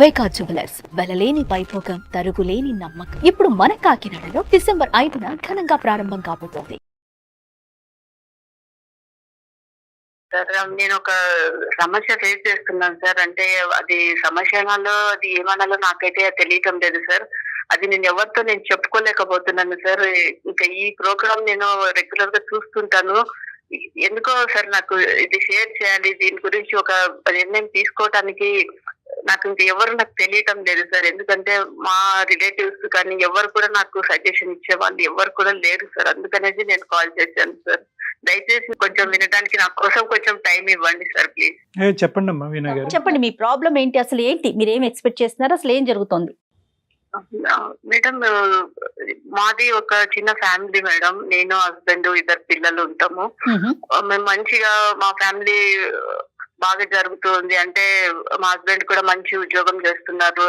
వైకా jewellers వెలలేని Vaibhogam తరుగులేని నమ్మకం. ఇప్పుడు మన కాకినాడలో డిసెంబర్ ఐదున ఘనంగా ప్రారంభం కాబోతోంది. సార్ నేను ఒక సమస్య ఫేస్ చేస్తున్నాను సార్. అంటే అది సమస్య అనాలో అది ఏమనాలో నాకైతే తెలియటం లేదు సార్. అది నేను ఎవరితో నేను చెప్పుకోలేకపోతున్నాను సార్. ఇంకా ఈ ప్రోగ్రామ్ నేను రెగ్యులర్గా చూస్తుంటాను. ఎందుకో సార్ నాకు ఇది షేర్ చేయాలి. దీని గురించి ఒక నిర్ణయం తీసుకోవటానికి నాకు ఇంక ఎవరు నాకు తెలియటం లేదు సార్. ఎందుకంటే మా రిలేటివ్స్ కానీ ఎవరు కూడా నాకు సజెషన్ ఇచ్చే వాళ్ళు ఎవరు కూడా లేరు సార్. అందుకనేసి నేను కాల్ చేశాను సార్. దయచేసి కొంచెం వినడానికి నా కోసం కొంచెం టైం ఇవ్వండి సార్ ప్లీజ్. చెప్పండి అమ్మా వీణా గారు. చెప్పండి మీ ప్రాబ్లం ఏంటి? అసలు ఏంటి? మీరు ఏం ఎక్స్పెక్ట్ చేస్తున్నారు? అసలు ఏం జరుగుతుంది? మేడం మాది ఒక చిన్న ఫ్యామిలీ మేడం. నేను హస్బెండ్ ఇద్దరు పిల్లలు ఉంటాము. మేము మంచిగా మా ఫ్యామిలీ బాగా జరుగుతుంది అంటే మా హస్బెండ్ కూడా మంచి ఉద్యోగం చేస్తున్నారు.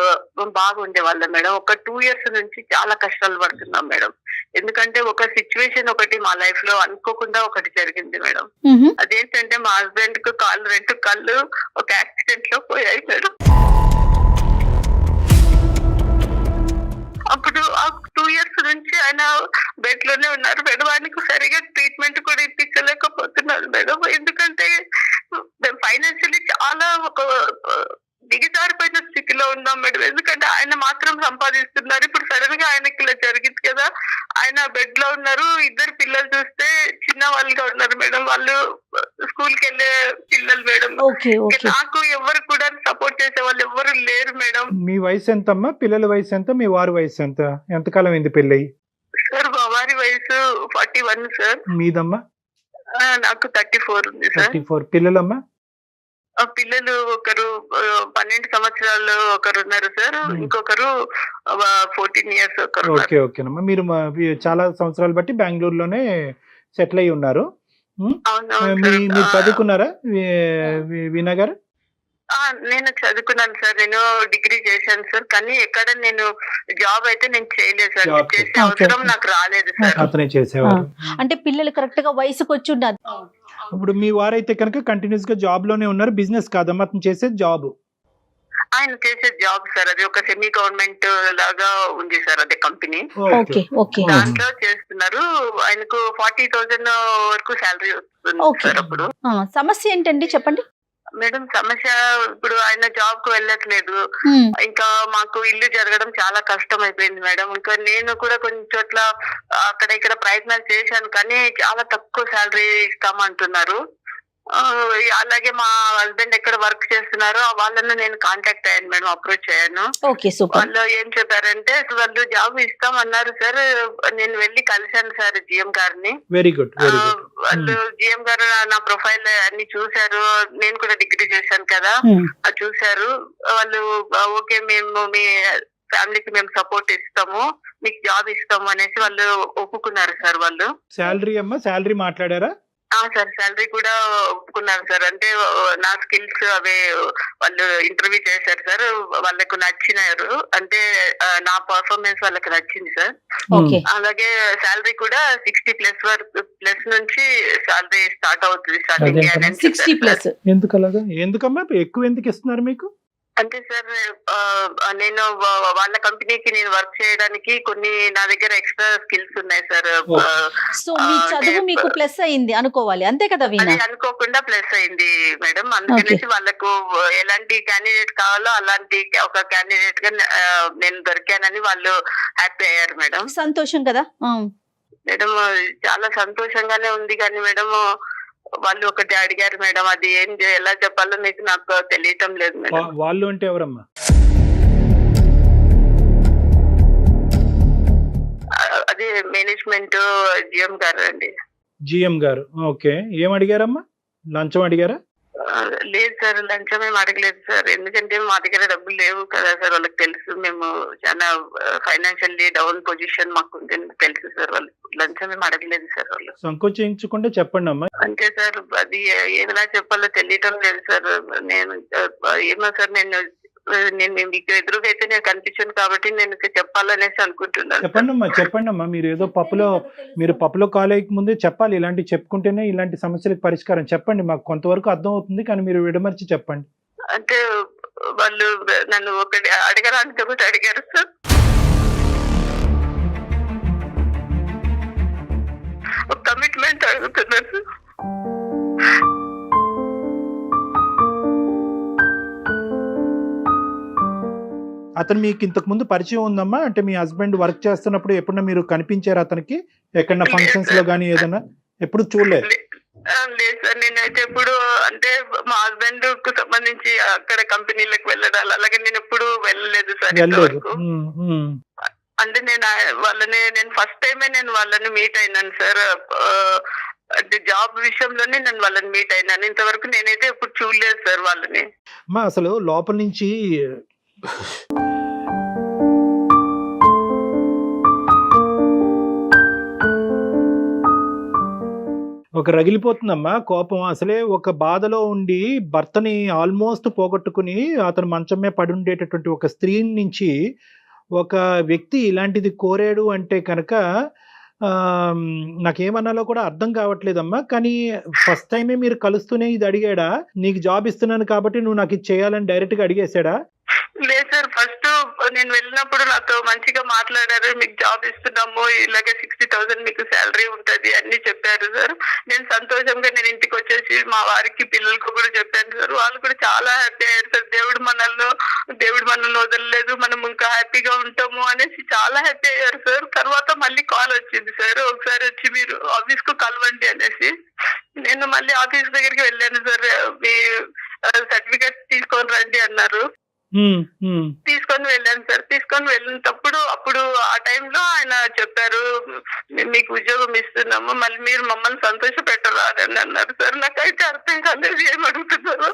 బాగుండే వాళ్ళం మేడం. ఒక టూ ఇయర్స్ నుంచి చాలా కష్టాలు పడుతున్నాం మేడం. ఎందుకంటే ఒక సిచ్యువేషన్ ఒకటి మా లైఫ్లో అనుకోకుండా ఒకటి జరిగింది మేడం. అదేంటంటే మా హస్బెండ్కు కాళ్ళు రెండు కళ్ళు ఒక యాక్సిడెంట్లో పోయాయి మేడం. అప్పుడు టూ ఇయర్స్ నుంచి ఆయన బెడ్లోనే ఉన్నారు. మేడం ఆయనకు సరిగా ట్రీట్మెంట్ కూడా ఇప్పించలేకపోతున్నారు మేడం. ఎందుకంటే మేము చాలా ఒక దిగజారిపోయిన స్థితిలో ఉన్నాం మేడం. ఎందుకంటే ఆయన మాత్రం సంపాదిస్తున్నారు. ఇప్పుడు సడన్గా ఆయనకి ఇలా జరిగింది కదా ఆయన బెడ్లో ఉన్నారు. ఇద్దరు పిల్లలు చూస్తే చిన్న వాళ్ళుగా ఉన్నారు మేడం. వాళ్ళు స్కూల్కి వెళ్ళే పిల్లలు మేడం. నాకు ఎవరు కూడా సపోర్ట్ చేసే వాళ్ళు ఎవరు లేరు మేడం. మీ వయసు ఎంత అమ్మా పిల్లల వయసు ఎంత? మీ వారి వయసు ఎంత? ఎంతకాలం అయింది పెళ్ళి? సార్ మా వారి వయసు ఫార్టీ వన్ సార్. మీదమ్మా? నాకు థర్టీ ఫోర్ ఉంది సార్. Thirty four. పిల్లలమ్మా? పిల్లలు ఒకరు పన్నెండు సంవత్సరాలు ఒకరు ఉన్నారు సార్. ఇంకొకరు ఫోర్టీన్ ఇయర్స్ ఒకరు ఓకే ఓకేనమ్మా మీరు చాలా సంవత్సరాలు బట్టి బెంగళూరులోనే సెటిల్ అయ్యి ఉన్నారు. మీరు చదువుకున్నారా? వీ- వీ- వీణా గారు? ఆ, నేను చదువుకున్నాను సార్. నేను డిగ్రీ చేశాను సార్. కానీ ఎక్కడ నేను జాబ్ అయితే నేను చేయలేదు సార్. చేసే. అవసరం నాకు రాలేదు సార్. అతనే చేసేవారు అంటే పిల్లలు కరెక్ట్గా వయసుకు వచ్చి ఉండాలి ఇప్పుడు మీ వారైతే కనుక కంటిన్యూస్గా జాబ్లోనే ఉన్నారు బిజినెస్ కాదమ్మా అతను చేసేది జాబ్ ఆయన చేసే జాబ్ సార్ అది ఒక సెమీ గవర్నమెంట్ లాగా ఉంది సార్ అదే కంపెనీ ఓకే ఓకే. దాంట్లో చేస్తున్నారు ఆయనకు ఫార్టీ థౌజండ్ వరకు శాలరీ వస్తుంది. సార్ అప్పుడు. సమస్య ఏంటండి చెప్పండి? మేడం సమస్య ఇప్పుడు ఆయన జాబ్కు వెళ్ళట్లేదు. ఇంకా మాకు ఇల్లు జరగడం చాలా కష్టం అయిపోయింది మేడం. ఇంకా నేను కూడా కొన్ని చోట్ల అక్కడ ఇక్కడ ప్రయత్నాలు చేశాను కానీ చాలా తక్కువ శాలరీ ఇస్తామంటున్నారు. అలాగే మా హస్బెండ్ ఎక్కడ వర్క్ చేస్తున్నారో వాళ్ళని నేను కాంటాక్ట్ అయ్యాను మేడం అప్రోచ్ అయ్యాను. Okay super. వాళ్ళు ఏం చెప్పారంటే వాళ్ళు జాబ్ ఇస్తామన్నారు సార్ నేను వెళ్ళి కలిశాను సార్ జిఎం గారిని. వెరీ గుడ్ ఆ, వెరీ గుడ్ వాళ్ళు జిఎం గారు నా- ప్రొఫైల్ అన్ని చూశారు. నేను కూడా డిగ్రీ చేశాను కదా. అది చూశారు. వాళ్ళు ఓకే మేము మీ ఫ్యామిలీకి మేము సపోర్ట్ ఇస్తాము మీకు జాబ్ ఇస్తాము అనేసి వాళ్ళు ఒప్పుకున్నారు సార్ వాళ్ళు. శాలరీ అమ్మా శాలరీ మాట్లాడారా? సార్ శాలరీ కూడా ఒప్పుకున్నారు సార్. అంటే నా స్కిల్స్ అవే వాళ్ళు ఇంటర్వ్యూ చేశారు సార్. వాళ్ళకు నచ్చినారు. అంటే నా పర్ఫార్మెన్స్ వాళ్ళకి నచ్చింది సార్. ఓకే. అలాగే శాలరీ కూడా సిక్స్టీ ప్లస్ వరకు ప్లస్ నుంచి శాలరీ స్టార్ట్ అవుతుంది కదా. Sixty sir. ప్లస్ ఎందుకు అలాగా ఎందుకమ్మా ఎక్కువ ఎందుకు ఇస్తున్నారు మీకు? అంటే సార్ నేను వా- వాళ్ళ కంపెనీకి నేను వర్క్ చేయడానికి కొన్ని నా దగ్గర ఎక్స్ట్రా స్కిల్స్ ఉన్నాయి సార్. సో మీ చదువు మీకు ప్లస్ అయింది అనుకోవాలి. అంతే కదా అనుకోకుండా ప్లస్ అయింది మేడం. అందుకనేసి వాళ్ళకు ఎలాంటి క్యాండిడేట్ కావాలో అలాంటి ఒక క్యాండిడేట్గా నేను దొరికానని వాళ్ళు హ్యాపీ అయ్యారు మేడం. సంతోషం కదా? మేడం చాలా సంతోషంగానే ఉంది కానీ మేడం వాళ్ళు ఒకటి అడిగారు మేడం అది ఏం ఎలా చెప్పాలో మీకు నాకు తెలియటం లేదు మేడం. వాళ్ళు అంటే ఎవరమ్మా? అదే మేనేజ్మెంట్ జిఎం గారు అండి జిఎం గారు. ఓకే. ఏం అడిగారమ్మా? లంచం అడిగారా? లేదు సార్ లంచం ఏం అడగలేదు సార్. ఎందుకంటే మా దగ్గర డబ్బులు లేవు కదా సార్ వాళ్ళకి తెలుసు. మేము చాలా ఫైనాన్షియల్లీ డౌన్ పొజిషన్ మాకు తెలుసు సార్ వాళ్ళు. లంచం ఏం అడగలేదు సార్ వాళ్ళు. సంకోచించకుండా చెప్పండి అమ్మా. అంతే సార్ అది ఏదైనా చెప్పాలో తెలియటం లేదు సార్. నేను ఏమో సార్ నేను నేను మీకు ఎదురుగా అయితే నేను కనిపించాను కాబట్టి నేను చెప్పాలనేసి అనుకుంటున్నాను. చెప్పండి అమ్మా చెప్పండి అమ్మా. మీరు ఏదో పప్పులో మీరు పప్పులో కాలేజీకి ముందే చెప్పాలి. ఇలాంటి చెప్పుకుంటేనే ఇలాంటి సమస్యలకు పరిష్కారం. చెప్పండి మాకు కొంతవరకు అర్థం అవుతుంది కానీ మీరు విడమర్చి చెప్పండి. అంటే వాళ్ళు నన్ను ఒకటి అడగడానికి ఒకటి అడిగారు. సార్ కమిట్మెంట్ అడుగుతున్నారు. అతను మీకు ఇంతకు ముందు పరిచయం ఉందమ్మా? అంటే మీ హస్బెండ్ వర్క్ చేస్తున్నప్పుడు ఎప్పుడన్నా మీరు కనిపించారు అతనికి? ఎక్కడన్నా ఫంక్షన్స్లో. కానీ ఏదైనా ఎప్పుడు చూడలేదు లేదు సార్. నేనైతే ఎప్పుడు అంటే మా హస్బెండ్కు సంబంధించి అక్కడ కంపెనీలకు వెళ్ళడాలు. అలాగే నేను ఎప్పుడు వెళ్ళలేదు సార్. అంటే నేను వాళ్ళని నేను ఫస్ట్ టైమే నేను వాళ్ళని మీట్ అయినాను సార్. అంటే జాబ్ విషయంలోనే నేను వాళ్ళని మీట్ అయినాను. ఇంతవరకు నేనైతే ఎప్పుడు చూడలేదు సార్ వాళ్ళని. అమ్మా అసలు లోపల నుంచి ఒక రగిలిపోతుందమ్మా కోపం. అసలే ఒక బాధలో ఉండి భర్తని ఆల్మోస్ట్ పోగొట్టుకుని అతను మంచమే పడి ఉండేటటువంటి ఒక స్త్రీ నుంచి ఒక వ్యక్తి ఇలాంటిది కోరాడు అంటే కనుక నాకేమన్నాలో కూడా అర్థం కావట్లేదమ్మా. కానీ ఫస్ట్ టైమే మీరు కలుస్తూనే ఇది అడిగాడా? నీకు జాబ్ ఇస్తున్నాను కాబట్టి నువ్వు నాకు ఇది చేయాలని డైరెక్ట్గా అడిగేశాడా? లేదు సార్ ఫస్ట్ నేను వెళ్ళినప్పుడు నాతో మంచిగా మాట్లాడారు మీకు జాబ్ ఇస్తున్నాము ఇలాగే సిక్స్టీ థౌసండ్ మీకు శాలరీ ఉంటది అన్ని చెప్పారు సార్. నేను సంతోషంగా నేను ఇంటికి వచ్చేసి మా వారికి పిల్లలకు కూడా చెప్పాను సార్. వాళ్ళు కూడా చాలా హ్యాపీ అయ్యారు సార్. దేవుడు మనల్ని దేవుడు మనల్ని వదలలేదు మనం ఇంకా హ్యాపీగా ఉంటాము అనేసి చాలా హ్యాపీ అయ్యారు సార్. తర్వాత మళ్ళీ కాల్ వచ్చింది సార్. ఒకసారి వచ్చి మీరు ఆఫీస్కు కలవండి అనేసి. నేను మళ్ళీ ఆఫీస్ దగ్గరికి వెళ్ళాను సార్. మీ సర్టిఫికేట్ తీసుకొని రండి అన్నారు. తీసుకొని వెళ్ళాను సార్. తీసుకొని వెళ్ళినప్పుడు అప్పుడు ఆ టైంలో ఆయన చెప్పారు మీకు ఉద్యోగం ఇస్తున్నాము మళ్ళీ మీరు మమ్మల్ని సంతోష పెట్టరా అని అన్నారు సార్. నాకైతే అర్థం కాలేదు ఏం అడుగుతున్నారు.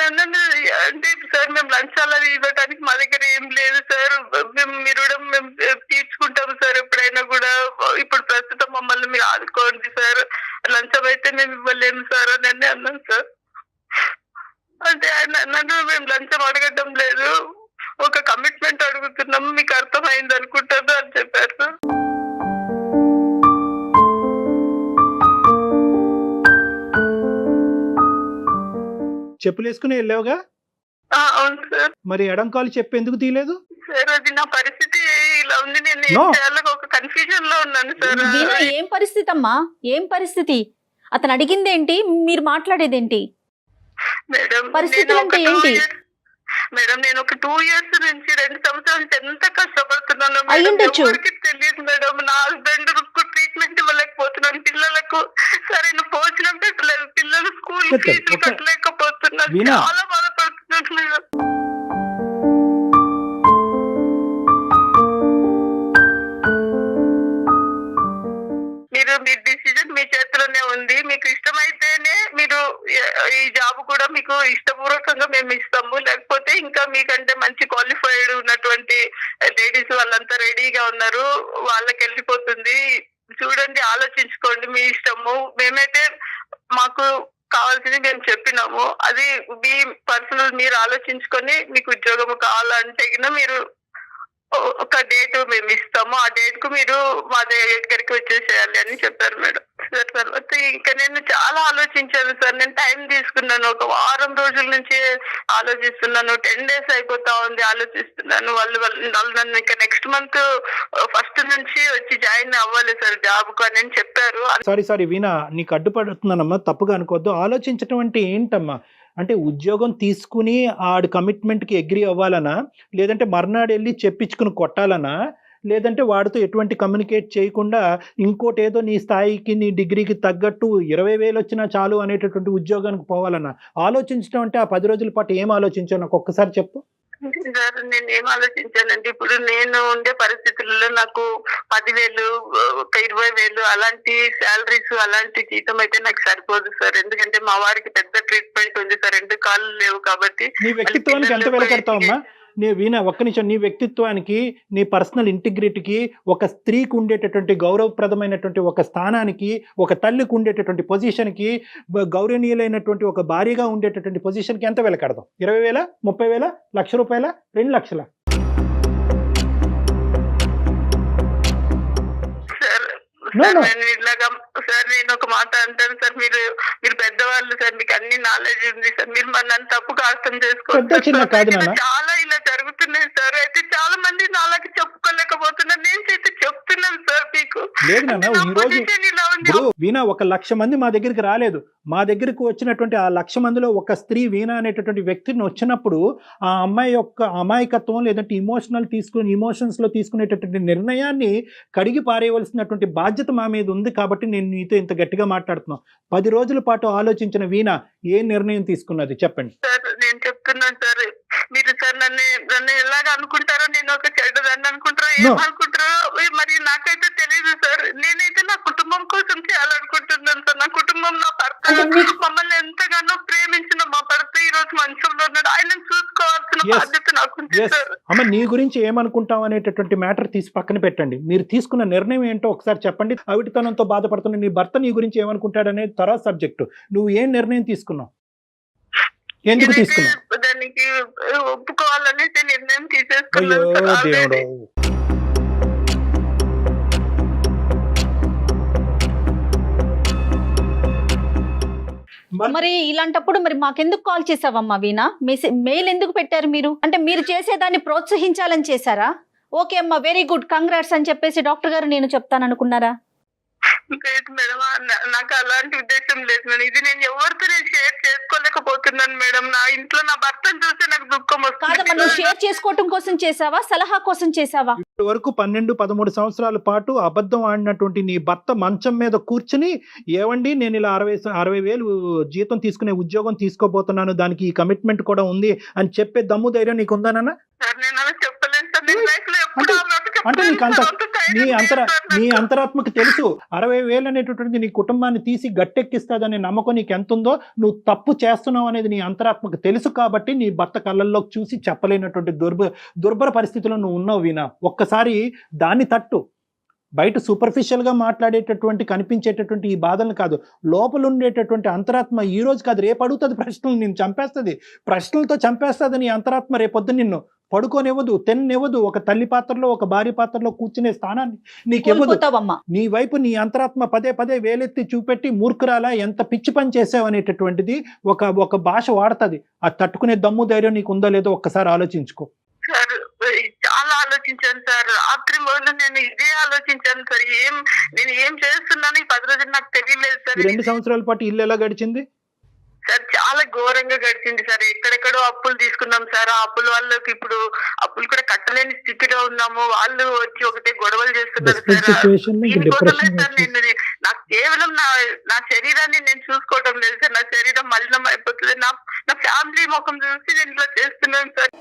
నేను అన్నాను అంటే సార్ మేము లంచాలు అవి ఇవ్వడానికి మా దగ్గర ఏం లేదు సార్. మేము మీరు కూడా మేము తీర్చుకుంటాం సార్ ఎప్పుడైనా కూడా. ఇప్పుడు ప్రస్తుతం మమ్మల్ని మీరు ఆదుకోండి సార్. లంచం అయితే మేము ఇవ్వలేము సార్ అని అని అన్నాను సార్. అంటే ఆయన మేము లంచం అడగడం లేదు. ఒక కమిట్మెంట్ అడుగుతున్నాం. మీకు అర్థమైంది అనుకుంటారు అని చెప్పారు. చెప్పులు వేసుకుని వెళ్ళావుగా? ఆ, అవును సార్. మరి ఎడం కాలు చెప్పు ఎందుకు తీయలేదు? సార్ అది నా పరిస్థితి ఇలా ఉంది. నేను ఏం No. చేయాలో ఒక కన్ఫ్యూజన్లో ఉన్నాను సార్. ఏం పరిస్థితి అమ్మా ఏం పరిస్థితి? అతను అడిగింది ఏంటి మీరు మాట్లాడేది ఏంటి మేడం పరిస్థితులు అంటే ఏంటి? మేడం నేను ఒక టూ ఇయర్స్ నుంచి రెండు సంవత్సరాల నుంచి ఎంత కష్టపడుతున్నాను. ఎవరికి తెలియదు మేడం. నా హస్బెండ్ ట్రీట్మెంట్ ఇవ్వలేకపోతున్నాను. పిల్లలకు సరైన భోజనం పెట్టలేదు. పిల్లలు స్కూల్ ఫీజులు వీణా. చాలా బాధపడుతున్నాను మేడం. మీకంటే మంచి క్వాలిఫైడ్ ఉన్నటువంటి లేడీస్ వాళ్ళంతా రెడీగా ఉన్నారు. వాళ్ళకి వెళ్ళిపోతుంది. చూడండి ఆలోచించుకోండి. మీ ఇష్టము. మేమైతే మాకు కావాల్సింది మేము చెప్పినాము. అది మీ పర్సనల్ మీరు ఆలోచించుకొని మీకు ఉద్యోగం కావాలంటే మీరు ఒక డేట్ మేము ఇస్తాము. ఆ డేట్కు మీరు మా దగ్గరికి వచ్చేసేయాలి అని చెప్పారు మేడం. సార్ తర్వాత ఇంకా నేను చాలా ఆలోచించాను సార్. నేను టైం తీసుకున్నాను. ఒక వారం రోజుల నుంచి ఆలోచిస్తున్నాను. టెన్ డేస్ అయిపోతా ఉంది ఆలోచిస్తున్నాను. వాళ్ళు వాళ్ళు నన్ను ఇంకా నెక్స్ట్ మంత్ ఫస్ట్ నుంచి వచ్చి జాయిన్ అవ్వాలి సార్ జాబ్కు అని చెప్పారు. సారీ సారీ వీణా నీకు అడ్డుపడుతున్నానమ్మా. తప్పుగా అనుకోవద్దు. ఆలోచించటం అంటే ఏంటమ్మా? అంటే ఉద్యోగం తీసుకుని ఆడు కమిట్మెంట్కి అగ్రి అవ్వాలనా? లేదంటే మర్నాడు వెళ్ళి చెప్పించుకుని కొట్టాలనా? లేదంటే వాడితో ఎటువంటి కమ్యూనికేట్ చేయకుండా ఇంకోటి ఏదో నీ స్థాయికి నీ డిగ్రీకి తగ్గట్టు ఇరవై వేలు వచ్చినా చాలు అనేటటువంటి ఉద్యోగానికి పోవాలన్నా ఆలోచించడం అంటే ఆ పది రోజుల పాటు ఏం ఆలోచించాను ఒక్కొక్కసారి చెప్పు. సార్ నేను ఏం ఆలోచించానంటే ఇప్పుడు నేను ఉండే పరిస్థితుల్లో నాకు పదివేలు ఒక ఇరవై వేలు అలాంటి శాలరీస్ అలాంటి జీతం అయితే నాకు సరిపోదు సార్. ఎందుకంటే మా వారికి పెద్ద ట్రీట్మెంట్ ఉంది సార్. రెండు కాళ్ళు లేవు కాబట్టి నీ వ్యక్తిత్వానికి ఎంత వెలకడతావమ్మా నీ వీణ ఒక్క నిమిషం నీ వ్యక్తిత్వానికి నీ పర్సనల్ ఇంటిగ్రిటీకి ఒక స్త్రీకి ఉండేటటువంటి గౌరవప్రదమైనటువంటి ఒక స్థానానికి ఒక తల్లికి ఉండేటటువంటి పొజిషన్కి గౌరవనీయులైనటువంటి ఒక భారీగా ఉండేటటువంటి పొజిషన్కి ఎంత వేల కడదాం? ఇరవై వేల ముప్పై వేల లక్ష రూపాయల రెండు లక్షల? No no. సార్ నేను ఒక మాట అంటాను సార్ మీరు మీరు పెద్దవాళ్ళు సార్ మీకు అన్ని నాలెడ్జ్ ఉంది సార్. మీరు మన నన్ను తప్పుగా అర్థం నాన్న. చాలా ఇలా జరుగుతున్నాయి సార్. అయితే చాలా మంది నాలాగా చెప్పుకోలేకపోతున్నారు. నేను అయితే చెప్తున్నాను సార్ మీకు. ఇప్పుడు వీణ ఒక లక్ష మంది మా దగ్గరికి రాలేదు. మా దగ్గరికి వచ్చినటువంటి ఆ లక్ష మందిలో ఒక స్త్రీ వీణ అనేటటువంటి వ్యక్తిని వచ్చినప్పుడు ఆ అమ్మాయి యొక్క అమాయకత్వం లేదంటే ఇమోషనల్ తీసుకుని ఇమోషన్స్లో తీసుకునేటటువంటి నిర్ణయాన్ని కడిగి పారేయవలసినటువంటి బాధ్యత మా మీద ఉంది కాబట్టి నేను నీతో ఇంత గట్టిగా మాట్లాడుతున్నాను పది రోజుల పాటు ఆలోచించిన వీణ ఏ నిర్ణయం తీసుకున్నది? చెప్పండి. సార్ నేను చెప్తున్నాను సార్ మీరు సార్ నన్ను నన్ను ఎలాగ అనుకుంటారో నేను ఒక చెడ్డదాన్ని అనుకుంటారో. ఏమనుకుంటారో మరి నాకైతే తెలియదు సార్. నేనైతే నా కుటుంబం కోసం చేయాలనుకుంటున్నాను సార్. నా కుటుంబం నా భర్త మమ్మల్ని ఎంతగానో ప్రేమించిన మా భర్త ఈ రోజు మంచంలో ఉన్నాడు. ఆయన చూసుకోవాల్సిన అమ్మ నీ గురించి ఏమనుకుంటాం అనేటటువంటి మ్యాటర్ తీసి పక్కన పెట్టండి. మీరు తీసుకున్న నిర్ణయం ఏంటో ఒకసారి చెప్పండి. అవిటితనంతో బాధపడుతున్న నీ భర్త నీ గురించి ఏమనుకుంటాడు అనేది తర్వాత సబ్జెక్టు నువ్వు ఏం నిర్ణయం తీసుకున్నావు? ఎందుకు తీసుకున్నావు? దానికి ఒప్పుకోవాలనేసి నిర్ణయం తీసేసుకున్నాను మరి ఇలాంటప్పుడు మరి మాకెందుకు కాల్ చేసావమ్మా వీణా? మెయిల్ ఎందుకు పెట్టారు మీరు? అంటే మీరు చేసేదాన్ని ప్రోత్సహించాలని చేశారా? ఓకే అమ్మా వెరీ గుడ్. కంగ్రాట్స్ అని చెప్పేసి డాక్టర్ గారు నేను చెప్తాను అనుకున్నారా? లేదు మేడం నాకు అలాంటి ఉద్దేశం లేదు మేడం ఇది నేను ఎవరితో నేను షేర్ చేసుకోలేకపోతున్నాను మేడం నా ఇంట్లో నా భర్తను చూస్తే నాకు దుఃఖం కాదమ్మా నువ్వు వస్తుంది షేర్ చేసుకోవటం కోసం చేసావా? సలహా కోసం చేసావా? ఇప్పటి వరకు పన్నెండు పదమూడు సంవత్సరాల పాటు అబద్ధం ఆడినటువంటి నీ భర్త మంచం మీద కూర్చుని ఏవండి నేను ఇలా అరవై స- అరవై వేలు జీతం తీసుకునే ఉద్యోగం తీసుకోబోతున్నాను దానికి ఈ కమిట్మెంట్ కూడా ఉంది అని చెప్పే దమ్ము ధైర్యం నీకు ఉందానన్నా సార్ నేను అలా చెప్పలేను. సార్ నేను లైఫ్లో ఎప్పుడు అంటే నీకు అంత నీ అంతర నీ. అంతరాత్మకు తెలుసు. అరవై వేలు అనేటటువంటిది నీ కుటుంబాన్ని తీసి గట్టెక్కిస్తాదనే నమ్మకం నీకు ఎంత ఉందో నువ్వు తప్పు చేస్తున్నావు అనేది నీ అంతరాత్మకు తెలుసు కాబట్టి నీ భర్త కళ్ళల్లోకి చూసి చెప్పలేనటువంటి దుర్భ దుర్భర పరిస్థితిలో నువ్వు ఉన్నావు వీణా. ఒక్కసారి దాన్ని తట్టు. బయట సూపర్ఫిషియల్గా మాట్లాడేటటువంటి కనిపించేటటువంటి ఈ బాధలను కాదు. లోపల ఉండేటటువంటి అంతరాత్మ ఈ రోజు కాదు రేపు అడుగుతుంది ప్రశ్నలు నేను చంపేస్తుంది. ప్రశ్నలతో చంపేస్తుంది నీ అంతరాత్మ రేపొద్దు నిన్ను. పడుకోనివ్వదు తెన్నివ్వదు ఒక తల్లి పాత్రలో ఒక భార్య పాత్రలో కూర్చునే స్థానాన్ని నీకు ఇవ్వదు కోల్పోతావమ్మా. నీ వైపు నీ అంతరాత్మ పదే పదే వేలెత్తి చూపెట్టి మూర్ఖురాలా ఎంత పిచ్చి పని చేసావు అనేటటువంటిది ఒక ఒక భాష వాడుతుంది. ఆ తట్టుకునే దమ్ము ధైర్యం నీకు ఉందో లేదో ఒక్కసారి ఆలోచించుకో. సార్ చాలా ఆలోచించాను సార్. రాత్రి మొదలు నేను ఇదే ఆలోచించాను సార్. ఏం నేను ఏం చేస్తున్నాను ఈ పది రోజులు నాకు తెలియలేదు సార్. రెండు సంవత్సరాల పాటు ఇల్లు ఎలా గడిచింది? సార్ చాలా ఘోరంగా గడిచింది సార్. ఎక్కడెక్కడో అప్పులు తీసుకున్నాం సార్. ఆ అప్పుల వాళ్ళకి ఇప్పుడు అప్పులు కూడా కట్టలేని స్థితిలో ఉన్నాము. వాళ్ళు వచ్చి ఒకటే గొడవలు చేస్తున్నారు సార్. దీనికోసమే సార్ నేను నాకు కేవలం నా నా శరీరాన్ని నేను చూసుకోవడం లేదు సార్. నా శరీరం మలినం అయిపోతుంది నా నా ఫ్యామిలీ ముఖం చూసి నేను ఇట్లా చేస్తున్నాను సార్.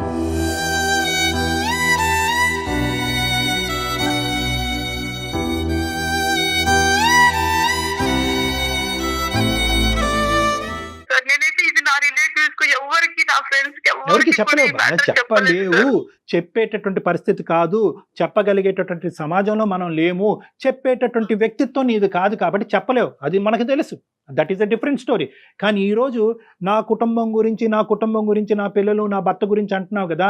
నా రిలేటివ్స్కు ఎవరికి నా ఫ్రెండ్స్కి చెప్పలేదు చెప్పలేవు. చెప్పేటటువంటి పరిస్థితి కాదు. చెప్పగలిగేటటువంటి సమాజంలో మనం లేము. చెప్పేటటువంటి వ్యక్తిత్వం నీది కాదు కాబట్టి చెప్పలేవు. అది మనకు తెలుసు. That is a different story కానీ ఈరోజు నా కుటుంబం గురించి నా కుటుంబం గురించి నా పిల్లలు నా భర్త గురించి అంటున్నావు కదా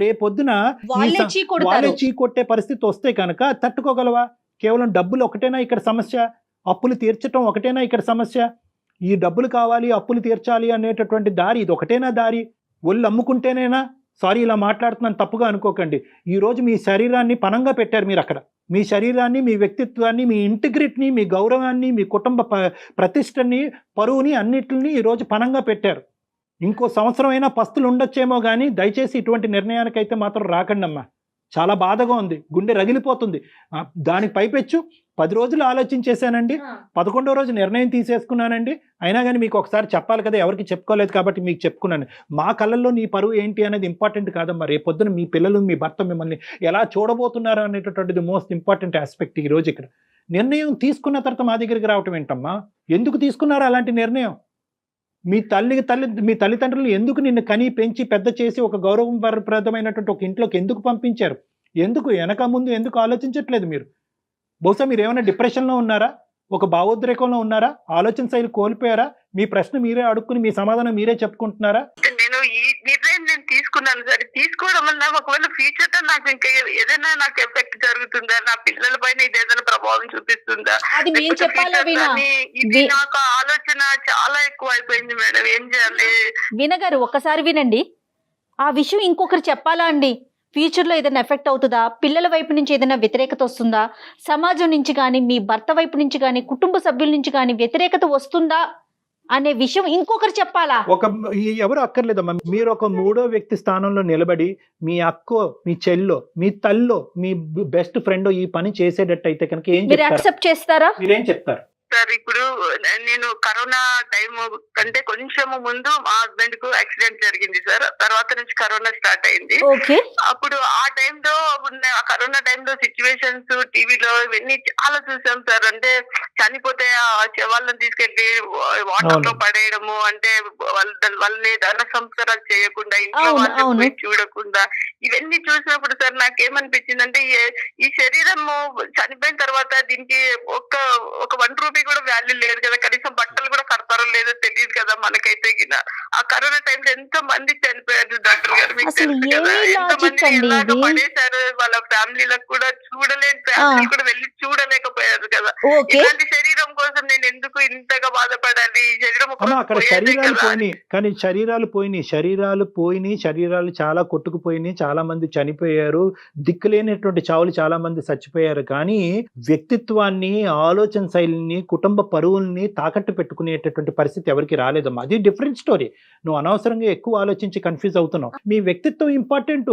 రేపొద్దున వాళ్ళే చీ కొట్టే పరిస్థితి వస్తే కనుక తట్టుకోగలవా? కేవలం డబ్బులు ఒకటేనా ఇక్కడ సమస్య? అప్పులు తీర్చటం ఒకటేనా ఇక్కడ సమస్య? ఈ డబ్బులు కావాలి అప్పులు తీర్చాలి అనేటటువంటి దారి ఇది ఒకటేనా దారి? ఒళ్ళు అమ్ముకుంటేనేనా? సారీ ఇలా మాట్లాడుతున్నాను తప్పుగా అనుకోకండి. ఈరోజు మీ శరీరాన్ని పనంగా పెట్టారు మీరు అక్కడ. మీ శరీరాన్ని మీ వ్యక్తిత్వాన్ని మీ ఇంటిగ్రిటీని మీ గౌరవాన్ని మీ కుటుంబ ప- ప్రతిష్టని పరువుని అన్నిటిని ఈరోజు పనంగా పెట్టారు. ఇంకో సంవత్సరం అయినా పస్తులు ఉండొచ్చేమో కానీ దయచేసి ఇటువంటి నిర్ణయానికైతే మాత్రం రాకండి అమ్మా చాలా బాధగా ఉంది. గుండె రగిలిపోతుంది. దానికి పైపెచ్చు. పది రోజులు ఆలోచించేశానండి పదకొండో రోజు నిర్ణయం తీసేసుకున్నానండి. అయినా కానీ మీకు ఒకసారి చెప్పాలి కదా ఎవరికి చెప్పుకోలేదు కాబట్టి మీకు చెప్పుకున్నాను. మా కళ్ళల్లో నీ పరువు ఏంటి అనేది ఇంపార్టెంట్ కాదమ్మా. రేపొద్దున మీ పిల్లలు మీ భర్త మిమ్మల్ని ఎలా చూడబోతున్నారు అనేటటువంటిది మోస్ట్ ఇంపార్టెంట్ ఆస్పెక్ట్ ఈ రోజు ఇక్కడ. నిర్ణయం తీసుకున్న తర్వాత మా దగ్గరికి రావటం ఏంటమ్మా? ఎందుకు తీసుకున్నారు అలాంటి నిర్ణయం? మీ తల్లి తల్లి మీ తల్లిదండ్రులు ఎందుకు నిన్ను కని పెంచి పెద్ద చేసి ఒక గౌరవప్రదమైనటువంటి ఒక ఇంట్లోకి ఎందుకు పంపించారు? ఎందుకు వెనక ముందు ఎందుకు ఆలోచించట్లేదు మీరు? బహుశా మీరు ఏమైనా డిప్రెషన్లో ఉన్నారా? ఒక భావోద్రేకంలో ఉన్నారా? ఆలోచన శైలి కోల్పోయారా? మీ ప్రశ్న మీరే అడుక్కుని మీ సమాధానం మీరే చెప్పుకుంటున్నారా? నేను ఈ నిర్ణయం నేను తీసుకున్నాను సార్. తీసుకోవడం వల్ల ఒకవేళ ఫ్యూచర్లో నాకు ఇంకా ఏదైనా నాకు ఎఫెక్ట్ జరుగుతుందా? నా పిల్లల పైన ఇది ఏదైనా ప్రభావం చూపిస్తుందా? ఇది నాకు ఆలోచన చాలా ఎక్కువ అయిపోయింది మేడం. ఏం చేయాలి? వీణ గారు ఒక్కసారి వినండి. ఆ విషయం ఇంకొకరు చెప్పాలా అండి? ఫ్యూచర్లో ఏదైనా ఎఫెక్ట్ అవుతుందా? పిల్లల వైపు నుంచి ఏదైనా వ్యతిరేకత వస్తుందా? సమాజం నుంచి కానీ మీ భర్త వైపు నుంచి కానీ కుటుంబ సభ్యుల నుంచి కానీ వ్యతిరేకత వస్తుందా? అనే విషయం ఇంకొకరు చెప్పాలా? ఒక ఎవరు అక్కర్లేదమ్మా. మీరు ఒక మూడో వ్యక్తి స్థానంలో నిలబడి మీ అక్కో మీ చెల్లో మీ తల్లో మీ బెస్ట్ ఫ్రెండ్ ఈ పని చేసేటట్టయితే కనుక ఏం మీరు చెప్తారు? యాక్సెప్ట్ చేస్తారా? మీరేం చెప్తారు? సార్ ఇప్పుడు నేను కరోనా టైం కంటే కొంచెం ముందు మా హస్బెండ్కు యాక్సిడెంట్ జరిగింది సార్. తర్వాత నుంచి కరోనా స్టార్ట్ అయింది. అప్పుడు ఆ టైంలో కరోనా టైంలో సిచ్యువేషన్స్ టీవీలో ఇవన్నీ చాలా చూసాం సార్. అంటే చనిపోతే ఆ శవాలను తీసుకెళ్ళి వాటర్లో. పడేయడము అంటే వాళ్ళ వాళ్ళని ధన సంస్కారాలు చేయకుండా ఇంట్లో వాళ్ళని చూడకుండా ఇవన్నీ చూసినప్పుడు సార్ నాకేమనిపించింది అంటే ఈ శరీరము చనిపోయిన తర్వాత దీనికి ఒక్క ఒక వన్ రూపీ కూడా వాల్యూ లేదు కదా. కనీసం బట్టలు కూడా కడతారో లేదో తెలియదు కదా మనకైతే గిన. ఆ కరోనా టైంలో ఎంతో మంది చనిపోయారు డాక్టర్ గారు మీకు అసలు తెలుసు కదా? ఎంతో ఇది? పడేశారు? వాళ్ళ ఫ్యామిలీలకు కూడా చూడలేని ఫ్యామిలీ కూడా వెళ్ళి చూడలేకపోయారు కదా. ఇలాంటి శరీరం కోసం నేను ఎందుకు ఇంతగా బాధపడాలి? ఈ శరీరం అక్కడ శరీరాలు. పోయినాయి. కానీ శరీరాలు పోయినాయి. శరీరాలు పోయినాయి. శరీరాలు చాలా కొట్టుకుపోయినాయి. చాలా మంది చనిపోయారు. దిక్కులేనటువంటి చావులు చాలా మంది చచ్చిపోయారు. కానీ వ్యక్తిత్వాన్ని ఆలోచన శైలిని కుటుంబ పరువుల్ని తాకట్టు పెట్టుకునేటటువంటి పరిస్థితి ఎవరికి రాలేదమ్మా. అది డిఫరెంట్ స్టోరీ నువ్వు అనవసరంగా ఎక్కువ ఆలోచించి కన్ఫ్యూజ్ అవుతున్నావు. మీ వ్యక్తిత్వం ఇంపార్టెంట్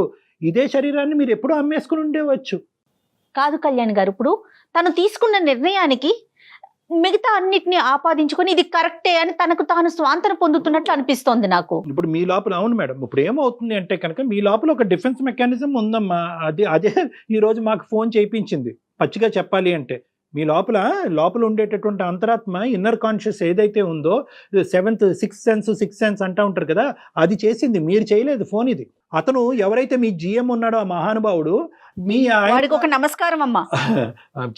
ఇదే శరీరాన్ని మీరు ఎప్పుడూ అమ్మేసుకుని ఉండేవచ్చు. కాదు కళ్యాణ్ గారు ఇప్పుడు తను తీసుకున్న నిర్ణయానికి మిగతా అన్నిటిని ఆపాదించుకొని ఇది కరెక్టే అని తనకు తాను స్వాంతన పొందుతున్నట్లు అనిపిస్తోంది నాకు. ఇప్పుడు మీ లోపల అవును మేడం ఇప్పుడు ఏమవుతుంది అంటే కనుక మీ లోపల ఒక డిఫెన్స్ మెకానిజం ఉందమ్మా. అది అదే ఈ రోజు మాకు ఫోన్ చేయించింది. పచ్చిగా చెప్పాలి అంటే. మీ లోపల లోపల ఉండేటటువంటి అంతరాత్మ ఇన్నర్ కాన్షియస్ ఏదైతే ఉందో seventh six sense six sense అంటా ఉంటారు కదా అది చేసింది. మీరు చేయలేదు ఫోన్ ఇది. అతను ఎవరైతే మీ జిఎం ఉన్నాడో ఆ మహానుభావుడు మీ వాడికి ఒక నమస్కారం అమ్మా.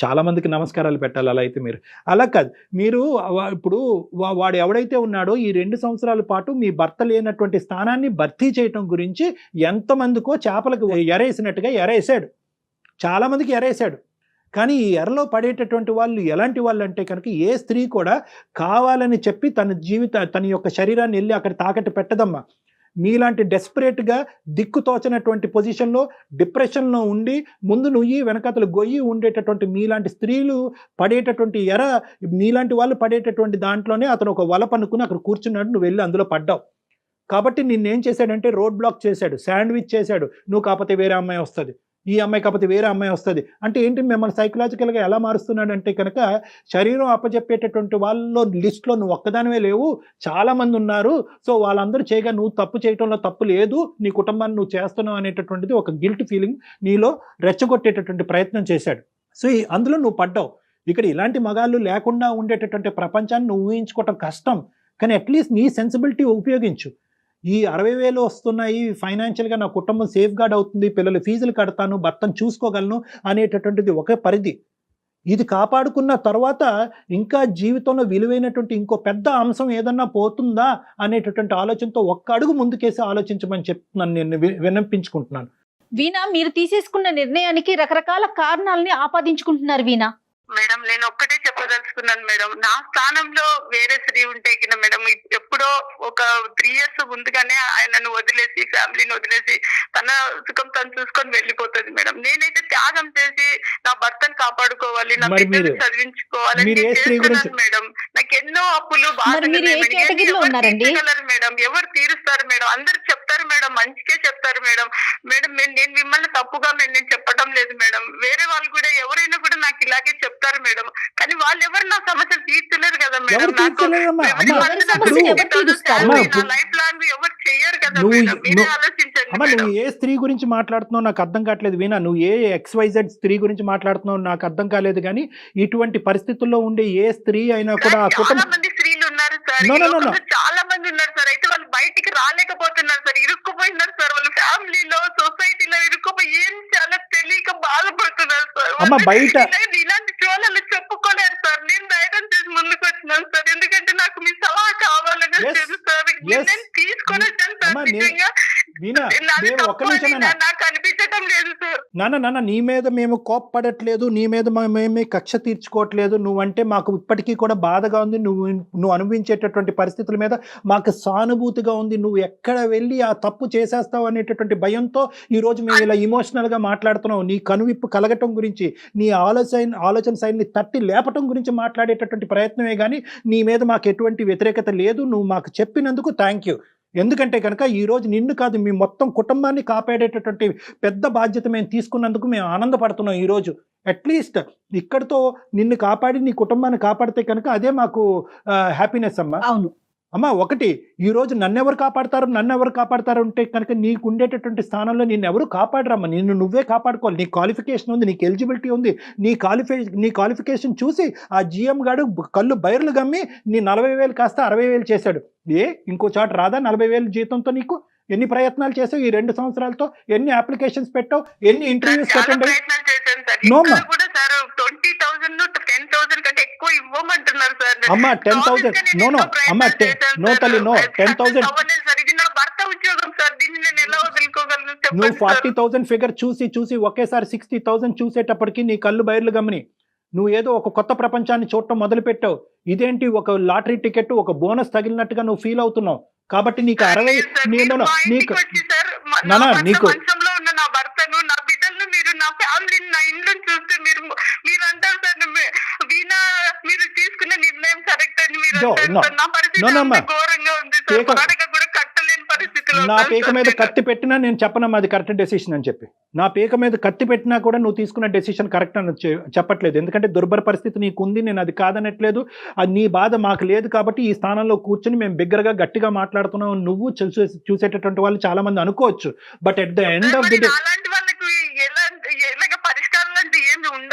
చాలా మందికి నమస్కారాలు పెట్టాలి అలా అయితే మీరు. అలా కాదు. మీరు ఇప్పుడు వా- వాడు ఎవడైతే ఉన్నాడో ఈ రెండు సంవత్సరాల పాటు మీ భర్త లేనటువంటి స్థానాన్ని భర్తీ చేయటం గురించి ఎంతమందికో చేపలకు ఎరేసినట్టుగా ఎరేసాడు. చాలా మందికి ఎరేసాడు. కానీ ఈ ఎరలో పడేటటువంటి వాళ్ళు ఎలాంటి వాళ్ళు అంటే కనుక ఏ స్త్రీ కూడా కావాలని చెప్పి తన జీవిత తన యొక్క శరీరాన్ని వెళ్ళి అక్కడ తాకట్టు పెట్టదమ్మా. మీలాంటి డెస్పరేట్గా దిక్కుతోచనటువంటి పొజిషన్లో డిప్రెషన్లో ఉండి ముందు నుయ్యి వెనకతలు గొయ్యి ఉండేటటువంటి మీలాంటి స్త్రీలు పడేటటువంటి ఎర మీలాంటి వాళ్ళు పడేటటువంటి దాంట్లోనే అతను ఒక వల పనుకుని అక్కడ కూర్చున్నాడు నువ్వు వెళ్ళి అందులో పడ్డావు. కాబట్టి నిన్నేం చేశాడంటే రోడ్ బ్లాక్ చేశాడు శాండ్విచ్ చేశాడు. నువ్వు కాకపోతే వేరే అమ్మాయి వస్తుంది. ఈ అమ్మాయి కాకపోతే వేరే అమ్మాయి వస్తుంది. అంటే ఏంటి మిమ్మల్ని సైకలాజికల్గా ఎలా మారుస్తున్నాడంటే కనుక శరీరం అప్పచెప్పేటటువంటి వాళ్ళలో లిస్ట్లో నువ్వు ఒక్కదానివే లేవు చాలామంది ఉన్నారు. సో వాళ్ళందరూ చేయగా నువ్వు తప్పు చేయటంలో తప్పు లేదు నీ కుటుంబాన్ని నువ్వు చేస్తున్నావు అనేటటువంటిది ఒక గిల్ట్ ఫీలింగ్ నీలో రెచ్చగొట్టేటటువంటి ప్రయత్నం చేశాడు. సో ఈ- అందులో నువ్వు పడ్డావు. ఇక్కడ ఇలాంటి మగాళ్ళు లేకుండా ఉండేటటువంటి ప్రపంచాన్ని నువ్వు ఊహించుకోవటం కష్టం. కానీ అట్లీస్ట్ నీ సెన్సిబిలిటీ ఉపయోగించు. ఈ అరవై వేలు వస్తున్నాయి ఫైనాన్షియల్గా నా కుటుంబం సేఫ్ గార్డ్ అవుతుంది పిల్లలు ఫీజులు కడతాను భర్తను చూసుకోగలను అనేటటువంటిది ఒక పరిధి. ఇది కాపాడుకున్న తర్వాత ఇంకా జీవితంలో విలువైనటువంటి ఇంకో పెద్ద అంశం ఏదన్నా పోతుందా అనేటటువంటి ఆలోచనతో ఒక్క అడుగు ముందుకేసి ఆలోచించమని చెప్తున్నాను నేను వి- విన్నపించుకుంటున్నాను వీణ మీరు తీసేసుకున్న నిర్ణయానికి రకరకాల కారణాలని ఆపాదించుకుంటున్నారు వీణ. మేడం నేను ఒక్కటే చెప్పదలుచుకున్నాను మేడం. నా స్థానంలో వేరే స్త్రీ ఉంటే కింద మేడం ఎప్పుడో ఒక త్రీ ఇయర్స్ ముందుగానే ఆయనను వదిలేసి ఫ్యామిలీని వదిలేసి తన సుఖం తను చూసుకొని వెళ్ళిపోతుంది మేడం. నేనైతే త్యాగం చేసి నా భర్తను కాపాడుకోవాలి నా బిడ్డను చదివించుకోవాలని చేస్తున్నాను మేడం. నాకు ఎన్నో అప్పులు బాధలు మేడం. ఎవరు తీరుస్తారు మేడం? అందరు చెప్తారు మేడం మంచిగా చెప్తారు మేడం. మేడం నేను నేను మిమ్మల్ని తప్పుగా మేము నేను చెప్పటం లేదు మేడం. వేరే వాళ్ళు కూడా ఎవరైనా కూడా నాకు ఇలాగే చెప్తారు మేడం. కానీ వాళ్ళు ఎవరు నా సమస్యలు తీర్చలేరు కదా మేడం. నాకు లైఫ్ లాంగ్ ఎవరు చెయ్యరు కదా నువ్వు- మేడం. మీరే నువ్వు- ఆలోచించండి అమ్మ నువ్వు ఏ స్త్రీ గురించి మాట్లాడుతున్నావు నాకు అర్థం కావట్లేదు వీణా. నువ్వు ఏ ఎక్స్వైజెడ్ స్త్రీ గురించి మాట్లాడుతున్నావు నాకు అర్థం కాలేదు కానీ ఇటువంటి పరిస్థితుల్లో ఉండే ఏ స్త్రీ అయినా కూడా ఆ కుటుంబం స్త్రీలు ఉన్నారు సార్. No, ఈ no, no, no. లోకంలో చాలా మంది ఉన్నారు సార్. అయితే వాళ్ళు బయటికి రాలేకపోతున్నారు సార్. ఇరుక్కుపోయినారు సార్. వాళ్ళ ఫ్యామిలీలో సొసైటీలో ఇరుక్కుపోయి ఏం చాలా తెలియక బాధపడుతున్నారు సార్. అమ్మ, వాళ్ళు బయట- ఇలాంటి- ఇలాంటి చోళలు చెప్పుకోలేరు సార్. నేను ధైర్యం చేసి ముందుకు వచ్చినాను సార్. ఎందుకంటే నాకు మీ సలహా కావాలని Yes. సార్. Yes. నేను తీసుకొని వచ్చాను సార్ అమ్మ, నిజంగా. నాది మేము ఒక్క తప్పు అని నాకు లేదు సార్. నాన్న నాన్న నీ మీద మేము కోప్పడట్లేదు. నీ మీద మేమేమి కక్ష తీర్చుకోవట్లేదు. నువ్వంటే మాకు ఇప్పటికీ కూడా బాధగా ఉంది. నువ్వు నువ్వు అనుభవించేటటువంటి పరిస్థితుల మీద మాకు సానుభూతిగా ఉంది. నువ్వు ఎక్కడ వెళ్ళి ఆ తప్పు చేసేస్తావు అనేటటువంటి భయంతో ఈరోజు మేము ఇలా ఇమోషనల్గా మాట్లాడుతున్నావు నీ కనువిప్పు కలగటం గురించి నీ ఆలోచన ఆలోచన శైలిని తట్టి లేపటం గురించి మాట్లాడేటటువంటి ప్రయత్నమే కానీ నీ మీద మాకు ఎటువంటి వ్యతిరేకత లేదు. నువ్వు మాకు చెప్పినందుకు థ్యాంక్ యూ ఎందుకంటే కనుక ఈరోజు నిన్ను కాదు మీ మొత్తం కుటుంబాన్ని కాపాడేటటువంటి పెద్ద బాధ్యత మేము తీసుకున్నందుకు మేము ఆనందపడుతున్నాం ఈరోజు అట్లీస్ట్ ఇక్కడితో నిన్ను కాపాడి నీ కుటుంబాన్ని కాపాడితే కనుక అదే మాకు హ్యాపీనెస్ అమ్మా. అవును. అమ్మా ఒకటి ఈ రోజు నన్నెవరు కాపాడతారు? నన్ను ఎవరు కాపాడతారు అంటే కనుక నీకు ఉండేటటువంటి స్థానంలో నిన్ను ఎవరు కాపాడరమ్మా? నిన్ను నువ్వే కాపాడుకోవాలి. నీ క్వాలిఫికేషన్ ఉంది నీకు ఎలిజిబిలిటీ ఉంది. నీ క్వాలిఫై నీ క్వాలిఫికేషన్ చూసి ఆ జిఎం గాడు కళ్ళు బైర్లు గమ్మి నీ నలభై వేలు కాస్త అరవై వేలు చేశాడు. ఏ ఇంకో చోట రాదా? నలభై వేలు జీతంతో నీకు? ఎన్ని ప్రయత్నాలు చేసావు ఈ రెండు సంవత్సరాలతో? ఎన్ని అప్లికేషన్స్ పెట్టావు? ఎన్ని ఇంటర్వ్యూస్ పెట్టండి ప్రయత్నాలు థౌసండ్ కంటే ఎక్కువ ఇవ్వమంటున్నారు సార్. అమ్మా టెన్ థౌసండ్ నో నో అమ్మా నో తల్లి నో టెన్ థౌసండ్ ఇది నా భర్త ఉద్యోగం సార్. దీన్ని నేను ఎలా వదులుకోగలను నువ్వు ఫార్టీ థౌసండ్ ఫిగర్ చూసి చూసి ఒకేసారి సిక్స్టీ థౌసండ్ చూసేటప్పటికి నీ కళ్ళు బయర్లు గమని. నువ్వు ఏదో ఒక కొత్త ప్రపంచాన్ని చూడటం మొదలు పెట్టావు ఇదేంటి ఒక లాటరీ టికెట్ ఒక బోనస్ తగిలినట్టుగా నువ్వు ఫీల్ అవుతున్నావు? కాబట్టి నీకు అరవై నేను నీకు నానా, నీకు- నా భర్తను నా బిడ్డలను మీరు నా ఫ్యామిలీని నా ఇల్లు చూస్తే మీరు మీరు అంటారు సార్ మీ- వీణా మీరు తీసుకున్న నిర్ణయం కరెక్ట్ అని మీరు No, అంటారు no. సార్. నా పరిస్థితి No, no, అంత అమ్మా. ఘోరంగా ఉంది సార్ పీక- వాడక కూడా కట్టలేని పరిస్థితిలో నా ఉన్నాను పీక సార్ మీద నేను. కత్తి పెట్టినా నేను చెప్పనమ్మా అది కరెక్ట్ డెసిషన్ అని చెప్పి నా పీక మీద కత్తి పెట్టినా కూడా నువ్వు తీసుకున్న డెసిషన్ కరెక్ట్ అని చె- చెప్పట్లేదు ఎందుకంటే దుర్భర పరిస్థితి నీకు ఉంది నేను అది కాదనట్లేదు అది నీ బాధ మాకు లేదు కాబట్టి ఈ స్థానంలో కూర్చొని మేము బిగ్గరగా గట్టిగా మాట్లాడుతున్నాం నువ్వు చూసే చూసేటటువంటి వాళ్ళు చాలా మంది అనుకోవచ్చు but at the end of the day వాళ్ళకు ఎలా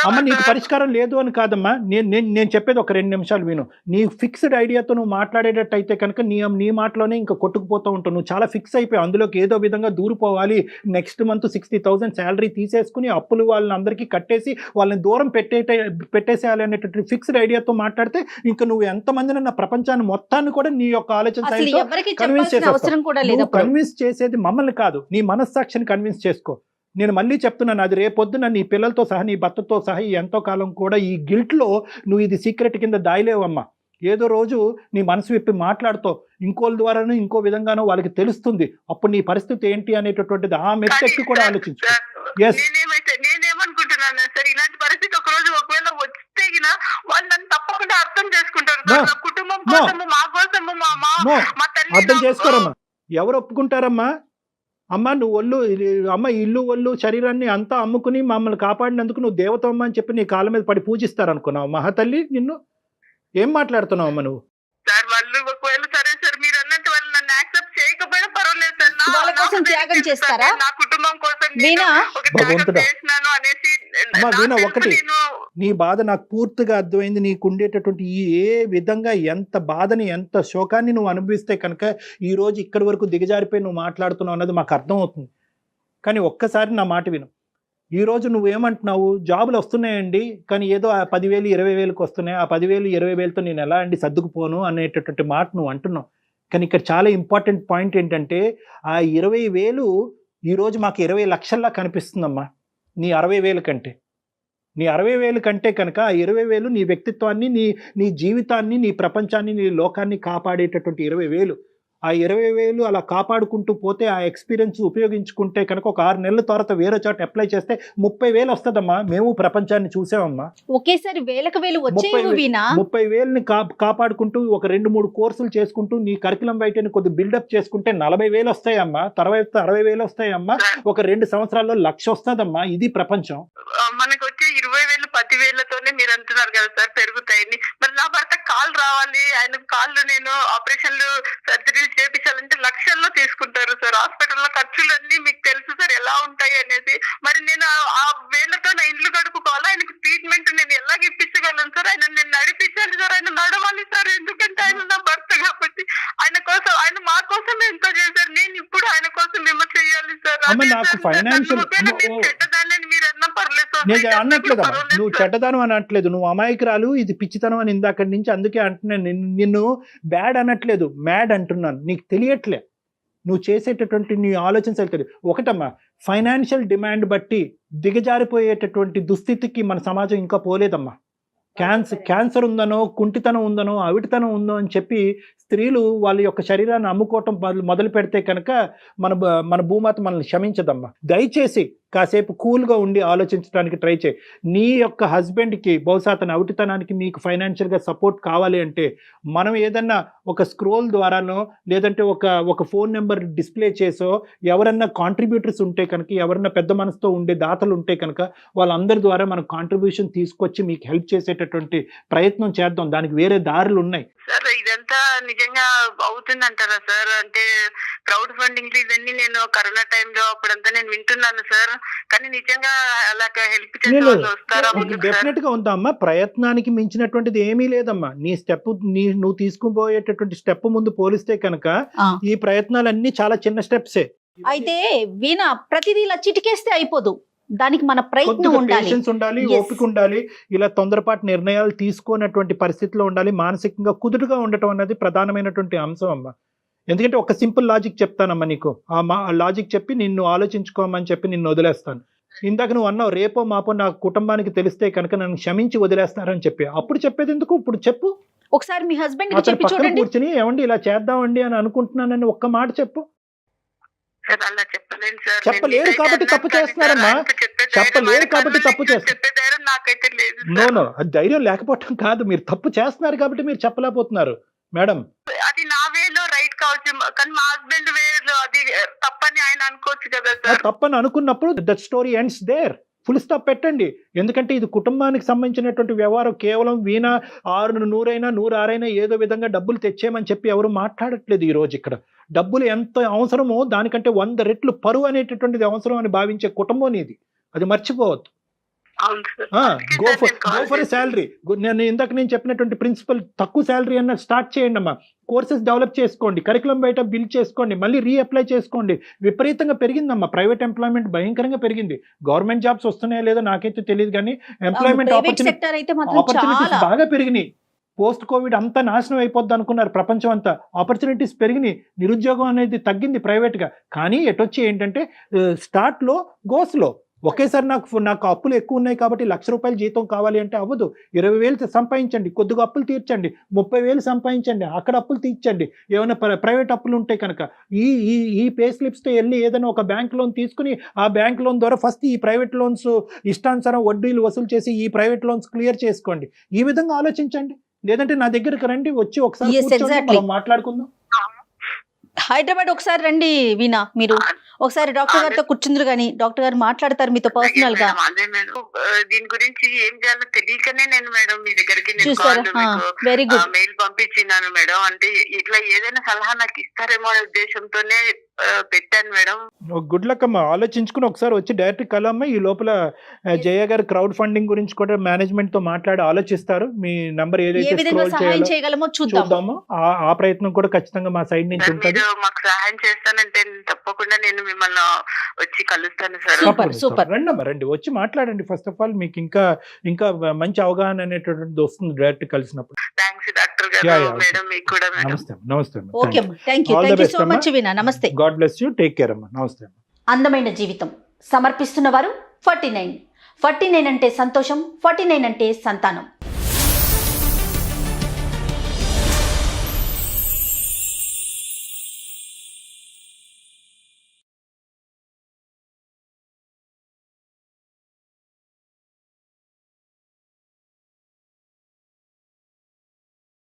అమ్మ నీకు పరిష్కారం లేదు అని కాదమ్మా. నేను నేను నేను చెప్పేది ఒక రెండు నిమిషాలు విను. నీ ఫిక్స్డ్ ఐడియాతో నువ్వు మాట్లాడేటట్టు అయితే కనుక నీ నీ మాటలోనే ఇంకా కొట్టుకుపోతూ ఉంటావు. నువ్వు చాలా ఫిక్స్ అయిపోయావు. అందులోకి ఏదో విధంగా దూరిపోవాలి next month sixty thousand salary తీసేసుకుని అప్పులు వాళ్ళని అందరికీ కట్టేసి వాళ్ళని దూరం పెట్టే పెట్టేసేయాలి అనేటటువంటి ఫిక్స్డ్ ఐడియాతో మాట్లాడితే ఇంకా నువ్వు ఎంతమందిని నా ప్రపంచాన్ని మొత్తాన్ని కూడా నీ యొక్క ఆలోచన. కన్విన్స్ చేసేది మమ్మల్ని కాదు. నీ మనస్సాక్షిని కన్విన్స్ చేసుకో. నేను మళ్ళీ చెప్తున్నాను అది రేపొద్దున నీ పిల్లలతో సహా నీ భర్తతో సహా ఈ ఎంతో కాలం కూడా ఈ గిల్ట్లో నువ్వు ఇది సీక్రెట్ కింద దాయలేవమ్మా. ఏదో రోజు నీ మనసు విప్పి మాట్లాడుతావు. ఇంకోళ్ళ ద్వారానో ఇంకో విధంగానో వాళ్ళకి తెలుస్తుంది. అప్పుడు నీ పరిస్థితి ఏంటి అనేటటువంటిది ఆ మెత్తెక్కి కూడా ఆలోచించు. నేనేమనుకుంటున్నాను సార్ ఇలాంటి పరిస్థితి ఒక రోజు ఒకవేళ వస్తే వాళ్ళు నన్ను తప్పకుండా అర్థం చేసుకుంటారు కుటుంబం. కోసము మా కోసము అర్థం చేసుకోరమ్మా. ఎవరు ఒప్పుకుంటారమ్మా? అమ్మ నువ్వు ఒళ్ళు అమ్మ ఇల్లు ఒళ్ళు శరీరాన్ని అంతా అమ్ముకుని మమ్మల్ని కాపాడినందుకు నువ్వు దేవతమ్మ అని చెప్పి నీ కాళ్ళ మీద పడి పూజిస్తారనుకున్నావు మహాతల్లి నిన్ను ఏం మాట్లాడుతున్నావు అమ్మ నువ్వు? సార్ వాళ్ళు ఒకవేళ సరే సార్ మీరు అన్నట్టు వాళ్ళు నన్ను యాక్సెప్ట్ చేయకపోయినా పర్వాలేదు సార్ నా- వాళ్ళ కోసం త్యాగం చేస్తారా? నా కుటుంబం కోసం వీణా. చేసినాను అనేసి అమ్మా, వీణా, ఒకటి. నీ బాధ నాకు పూర్తిగా అర్థమైంది. నీకు ఉండేటటువంటి ఈ ఏ విధంగా ఎంత బాధని ఎంత శోకాన్ని నువ్వు అనుభవిస్తే కనుక ఈ రోజు ఇక్కడి వరకు దిగజారిపోయి నువ్వు మాట్లాడుతున్నావు అన్నది మాకు అర్థమవుతుంది. కానీ ఒక్కసారి నా మాట విను. ఈ రోజు నువ్వేమంటున్నావు? జాబులు వస్తున్నాయండి. కానీ ఏదో ఆ పదివేలు ఇరవై వేలకు వస్తున్నాయి. ఆ పదివేలు ఇరవై వేలతో నేను ఎలా అండి సర్దుకుపోను అనేటటువంటి మాట నువ్వు అంటున్నావు. కానీ ఇక్కడ చాలా ఇంపార్టెంట్ పాయింట్ ఏంటంటే ఆ ఇరవై వేలు ఈరోజు మాకు ఇరవై లక్షల్లా కనిపిస్తుందమ్మా. నీ అరవై వేలు కంటే. నీ అరవై వేలు కంటే కనుక ఆ ఇరవై వేలు నీ వ్యక్తిత్వాన్ని నీ నీ జీవితాన్ని నీ ప్రపంచాన్ని నీ లోకాన్ని కాపాడేటటువంటి ఇరవై వేలు ఆ ఇరవై వేలు అలా కాపాడుకుంటూ పోతే ఆ ఎక్స్పీరియన్స్ ఉపయోగించుకుంటే కనుక ఒక ఆరు నెలల తర్వాత వేరే చోట అప్లై చేస్తే ముప్పై వేలు వస్తుందమ్మా. మేము ప్రపంచాన్ని చూసామమ్మా. ఒకేసారి వేలకు వేలు ముప్పై వేలని కా కాపాడుకుంటూ ఒక రెండు మూడు కోర్సులు చేసుకుంటూ నీ కరికులం బయటని కొద్ది బిల్డప్ చేసుకుంటే నలభై వేలు వస్తాయమ్మా. తర్వాత అరవై వేలు వస్తాయమ్మా. ఒక రెండు సంవత్సరాల్లో లక్ష వస్తుందమ్మా ఇది ప్రపంచం. మనకు వచ్చే ఇరవై వేలు పది వేలతోనే మీరు అంటున్నారు కదా సార్ పెరుగుతాయని. మరి నా భర్త కాల్ రావాలి ఆయన కాళ్ళు నేను ఆపరేషన్లు సర్జరీలు చేపించాలంటే లక్షల్లో తీసుకుంటారు సార్. హాస్పిటల్లో ఖర్చులు అన్ని మీకు తెలుసు సార్ ఎలా ఉంటాయి అనేది. మరి నేను ఆ- వేలతో నా ఇల్లు గడుపుకోవాలి ఆయనకు ట్రీట్మెంట్ నేను ఎలాగ ఇప్పించగలను సార్? ఆయన నేను నడిపించాలి సార్. ఆయన నడవాలి సార్. ఎందుకంటే ఆయన నా భర్త కాబట్టి ఆయన కోసం ఆయన మా కోసం ఎంతో చేశారు. నేను ఇప్పుడు ఆయన కోసం ఏమో చేయాలి సార్. నాకు financial- ఒకవేళ నేను ఓ- చెడ్డదాన్ని మీరు అన్నా పర్లేదు సార్. నేను పర్వాలేదు నువ్వు. చెడ్డదనం అని అనట్లేదు. నువ్వు అమాయకురాలు ఇది పిచ్చితనం అని ఇందాక నుంచి అందుకే అంటున్నాను నిన్ను- బ్యాడ్ అనట్లేదు మ్యాడ్ అంటున్నాను. నీకు తెలియట్లే. నువ్వు చేసేటటువంటి నీ ఆలోచన వెళ్తుంది ఒకటమ్మా ఫైనాన్షియల్ డిమాండ్ బట్టి దిగజారిపోయేటటువంటి దుస్థితికి మన సమాజం ఇంకా పోలేదమ్మా. క్యాన్సర్ క్యాన్సర్ ఉందనో కుంటితనం ఉందనో అవిటితనం ఉందో అని చెప్పి స్త్రీలు వాళ్ళ యొక్క శరీరాన్ని అమ్ముకోవటం మొదలు- మొదలు పెడితే కనుక మన బ- మన భూమాత మనల్ని క్షమించదమ్మా. దయచేసి కాసేపు కూల్గా ఉండి ఆలోచించడానికి ట్రై చేయి. నీ యొక్క హస్బెండ్కి బహుశా అతని అవిటితనానికి మీకు ఫైనాన్షియల్గా సపోర్ట్ కావాలి అంటే మనం ఏదన్నా ఒక స్క్రోల్ ద్వారానో లేదంటే ఒక ఒక ఫోన్ నెంబర్ డిస్ప్లే చేసో ఎవరన్నా కాంట్రిబ్యూటర్స్ ఉంటే కనుక ఎవరన్నా పెద్ద మనసుతో ఉండే దాతలు ఉంటే కనుక వాళ్ళందరి ద్వారా మనం కాంట్రిబ్యూషన్ తీసుకొచ్చి మీకు హెల్ప్ చేసేటటువంటి ప్రయత్నం చేద్దాం. దానికి వేరే దారులు ఉన్నాయి. సార్ ఇదంతా నిజంగా అవుతుందంటారా సార్? అంటే క్రౌడ్ ఫండింగ్ ఇవన్నీ నేను కరోనా టైంలో అప్పుడంతా నేను వింటున్నాను సార్. కానీ నిజంగా అలాగ హెల్ప్ డెఫినెట్గా ఉందమ్మా. ప్రయత్నానికి మించినటువంటిది ఏమీ లేదమ్మా. నీ స్టెప్ నీ నువ్వు తీసుకుపోయేటటువంటి స్టెప్ ముందు పోలిస్తే కనుక. ఈ ప్రయత్నాలన్నీ చాలా చిన్న స్టెప్సే అయితే వీణ ప్రతిదీ ఇలా చిటికేస్తే అయిపోదు. దానికి మన ప్రయత్నం ఉండాలి. పేషెన్స్ ఉండాలి. ఓపిక ఉండాలి ఇలా తొందరపాటు నిర్ణయాలు తీసుకోనటువంటి పరిస్థితిలో ఉండాలి మానసికంగా కుదురుగా ఉండటం అన్నది ప్రధానమైనటువంటి అంశం అమ్మా. ఎందుకంటే ఒక సింపుల్ లాజిక్ చెప్తానమ్మా నీకు. ఆ మా లాజిక్ చెప్పి నిన్ను ఆలోచించుకోమని చెప్పి నిన్ను వదిలేస్తాను. ఇందాక నువ్వు అన్నావు రేపో మాపో నా కుటుంబానికి తెలిస్తే కనుక నన్ను క్షమించి వదిలేస్తారని చెప్పి. అప్పుడు చెప్పేది ఎందుకు? ఇప్పుడు చెప్పు. ఒకసారి మీ హస్బెండ్కి అతను పక్కన కూర్చుని ఏమండి ఇలా చేద్దామండి అని అనుకుంటున్నానని ఒక్క మాట చెప్పు. చెప్పలేరు కాబట్టి తప్పు చేస్తున్నారమ్మా. చెప్పలేరు కాబట్టి తప్పు చేస్తున్నారు. ధైర్యం నాకైతే లేదు నో సార్. నో అది ధైర్యం లేకపోవటం కాదు. మీరు తప్పు చేస్తున్నారు కాబట్టి మీరు చెప్పలేకపోతున్నారు. మేడం వేలో కానీ మా హస్బెండ్ వేరు అది తప్పని ఆయన అనుకోవచ్చు కదా సార్. తప్పని అనుకున్నప్పుడు that story ends there full stop పెట్టండి. ఎందుకంటే ఇది కుటుంబానికి సంబంధించినటువంటి వ్యవహారం కేవలం వీణ ఆరు నూరైనా నూరు ఆరైనా ఏదో విధంగా డబ్బులు తెచ్చేయమని చెప్పి ఎవరు మాట్లాడట్లేదు ఈ రోజు ఇక్కడ. డబ్బులు ఎంత అవసరమో దానికంటే వంద రెట్లు పరువు అనేటటువంటిది అవసరం అని భావించే కుటుంబం ఇది. అది మర్చిపోవద్దు. Go for go for salary నేను ఇందాక నేను చెప్పినటువంటి ప్రిన్సిపల్ తక్కువ శాలరీ అన్న స్టార్ట్ చేయండి అమ్మా. కోర్సెస్ డెవలప్ చేసుకోండి. కరికులం బయట బిల్ చేసుకోండి. మళ్ళీ రీఅప్లై చేసుకోండి. విపరీతంగా పెరిగిందమ్మా. ప్రైవేట్ ఎంప్లాయ్మెంట్ భయంకరంగా పెరిగింది. గవర్నమెంట్ జాబ్స్ వస్తున్నాయో లేదో నాకైతే తెలియదు కానీ ఎంప్లాయ్మెంట్ ప్రైవేట్ ఆపర్చునిటీ సెక్టర్ అయితే మాత్రం ఆపర్చునిటీస్ బాగా పెరిగినాయి. పోస్ట్ కోవిడ్ అంతా నాశనం అయిపోద్ది అనుకున్నారు ప్రపంచం అంతా. ఆపర్చునిటీస్ పెరిగినాయి. నిరుద్యోగం అనేది తగ్గింది ప్రైవేట్గా. కానీ ఎటొచ్చి ఏంటంటే స్టార్ట్లో గోస్లో ఒకేసారి నాకు నాకు అప్పులు ఎక్కువ ఉన్నాయి కాబట్టి లక్ష రూపాయల జీతం కావాలి అంటే అవ్వదు. ఇరవై వేలు సంపాదించండి. కొద్దిగా అప్పులు తీర్చండి. ముప్పై వేలు సంపాదించండి. అక్కడ అప్పులు తీర్చండి. ఏమైనా ప్ర- ప్రైవేట్ అప్పులు ఉంటాయి కనుక ఈ ఈ ఈ పే స్లిప్స్తో వెళ్ళి ఏదైనా ఒక బ్యాంక్ లోన్ తీసుకుని ఆ బ్యాంక్ లోన్ ద్వారా ఫస్ట్ ఈ ప్రైవేట్ లోన్స్ ఇష్టానుసారం వడ్డీలు వసూలు చేసి ఈ ప్రైవేట్ లోన్స్ క్లియర్ చేసుకోండి. ఈ విధంగా ఆలోచించండి. లేదంటే నా దగ్గరికి రండి. వచ్చి ఒకసారి మాట్లాడుకుందాం. హైదరాబాద్ ఒకసారి రండి వీణా మీరు. ఒకసారి డాక్టర్ గారితో కూర్చుందరు కానీ డాక్టర్ గారు మాట్లాడతారు మీతో పర్సనల్గా. అదే మేడం. దీని గురించి ఏం చేయాలో తెలియకనే నేను మేడం మీ దగ్గరికి నేను చూసారు? వెరీ గుడ్ మెయిల్ పంపించినాను మేడం. అంటే ఇట్లా ఏదైనా సలహా నాకు ఇస్తారేమో అనే ఉద్దేశంతోనే పెట్టాను మేడం. గుడ్ లక్ అమ్మా. ఆలోచించుకుని ఒకసారి వచ్చి డైరెక్ట్ కలమ్మ ఈ లోపల జయ గారు క్రౌడ్ ఫండింగ్ గురించి కూడా మేనేజ్మెంట్తో మాట్లాడి ఆలోచిస్తారు. మీ నంబర్ ఏ ఏదైతే స్క్రోల్ చేయగలమో చూద్దాం చూద్దాము. ఆ- ఆ ప్రయత్నం కూడా ఖచ్చితంగా మా సైడ్ నుంచి ఉంటుంది. మీరు మాకు సహాయం చేస్తానంటే నేను తప్పకుండా నేను మిమ్మల్ని వచ్చి కలుస్తాను సార్. Super. రండి అమ్మా రండి. వచ్చి మాట్లాడండి. ఫస్ట్ ఆఫ్ ఆల్ మీకు ఇంకా ఇంకా మంచి అవగాహన అనేటువంటిది వస్తుంది డైరెక్ట్ కలిసినప్పుడు. థ్యాంక్స్ డాక్టర్ గారు. మేడం మీకు కూడా నమస్తే నమస్తే. Okay thank you thank you so. Much Veena నమస్తే God bless you take care అమ్మా. నమస్తే అమ్మా. అందమైన జీవితం. సమర్పిస్తున్న వారు ఫార్టీ నైన్. ఫార్టీ నైన్ అంటే సంతోషం ఫార్టీ నైన్ అంటే సంతానం.